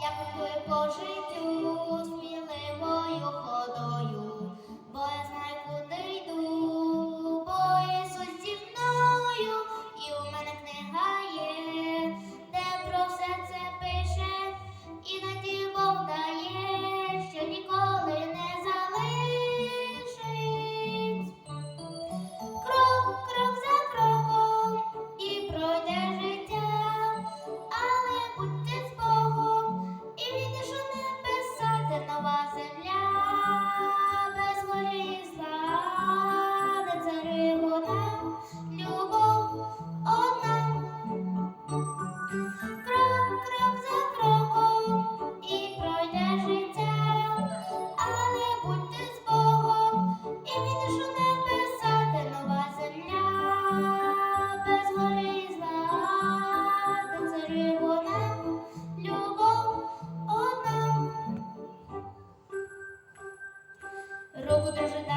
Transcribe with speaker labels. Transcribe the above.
Speaker 1: як би по життю сміливою ходою. 都是在